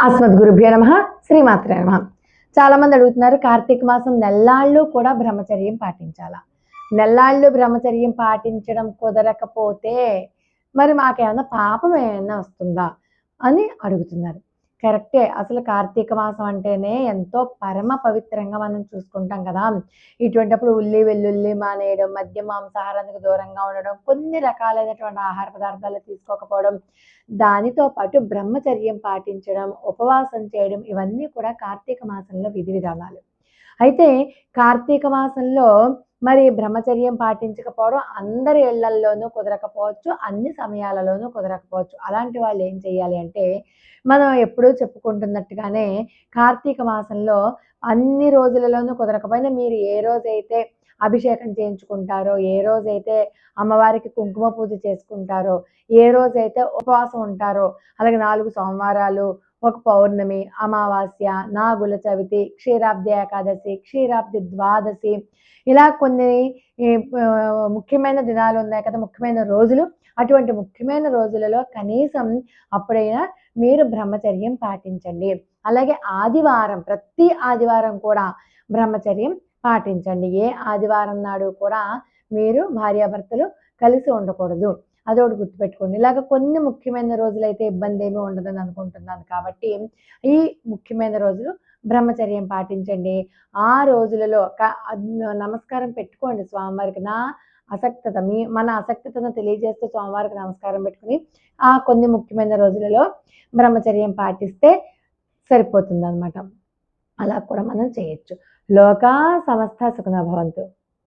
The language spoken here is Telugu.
అస్మద్గురుభ్యో నమ. శ్రీమాత్రే నమ. చాలా మంది అడుగుతున్నారు కార్తీక మాసం నెల్లాళ్ళు కూడా బ్రహ్మచర్యం పాటించాలా? నెల్లాళ్ళు బ్రహ్మచర్యం పాటించడం కుదరకపోతే మరి మాకేమన్నా పాపం ఏమైనా వస్తుందా అని అడుగుతున్నారు. కరెక్టే. అసలు కార్తీక మాసం అంటేనే ఎంతో పరమ పవిత్రంగా మనం చూసుకుంటాం కదా. ఇటువంటిప్పుడు ఉల్లి వెల్లుల్లి మానేయడం మద్య మాంసాహారానికి దూరంగా ఉండడం కొన్ని రకాలైనటువంటి ఆహార పదార్థాలు తీసుకోకపోవడం దానితో పాటు బ్రహ్మచర్యం పాటించడం ఉపవాసం చేయడం ఇవన్నీ కూడా కార్తీక మాసంలో విధి విధానాలు. అయితే కార్తీక మాసంలో మరి బ్రహ్మచర్యం పాటించకపోవడం అందరి ఇళ్ళల్లోనూ కుదరకపోవచ్చు అన్ని సమయాలలోనూ కుదరకపోవచ్చు. అలాంటి వాళ్ళు ఏం చేయాలి అంటే మనం ఎప్పుడూ చెప్పుకుంటున్నట్టుగానే కార్తీక మాసంలో అన్ని రోజులలోనూ కుదరకపోయినా మీరు ఏ రోజైతే అభిషేకం చేయించుకుంటారో ఏ రోజైతే అమ్మవారికి కుంకుమ పూజ చేసుకుంటారో ఏ రోజైతే ఉపవాసం ఉంటారో అలాగే నాలుగు సోమవారాలు ఒక పౌర్ణమి అమావాస్య నాగుల చవితి క్షీరాబ్ది ఏకాదశి క్షీరాబ్ది ద్వాదశి. ఇలా కొన్ని ముఖ్యమైన దినాలు ఉన్నాయి కదా ముఖ్యమైన రోజులు. అటువంటి ముఖ్యమైన రోజులలో కనీసం అప్పుడైనా మీరు బ్రహ్మచర్యం పాటించండి. అలాగే ఆదివారం ప్రతి ఆదివారం కూడా బ్రహ్మచర్యం పాటించండి. ఏ ఆదివారం నాడు కూడా మీరు భార్యాభర్తలు కలిసి ఉండకూడదు. అదొకటి గుర్తుపెట్టుకోండి. ఇలాగ కొన్ని ముఖ్యమైన రోజులైతే ఇబ్బంది ఏమీ ఉండదని అనుకుంటున్నాను కాబట్టి ఈ ముఖ్యమైన రోజులు బ్రహ్మచర్యం పాటించండి. ఆ రోజులలో నమస్కారం పెట్టుకోండి స్వామివారికి. నా అసక్తత మీ మన అసక్తతను తెలియజేస్తూ స్వామివారికి నమస్కారం పెట్టుకుని ఆ కొన్ని ముఖ్యమైన రోజులలో బ్రహ్మచర్యం పాటిస్తే సరిపోతుంది అనమాట అలా కూడా మనం చేయొచ్చు. లోకా సమస్త సుఖనభవంతు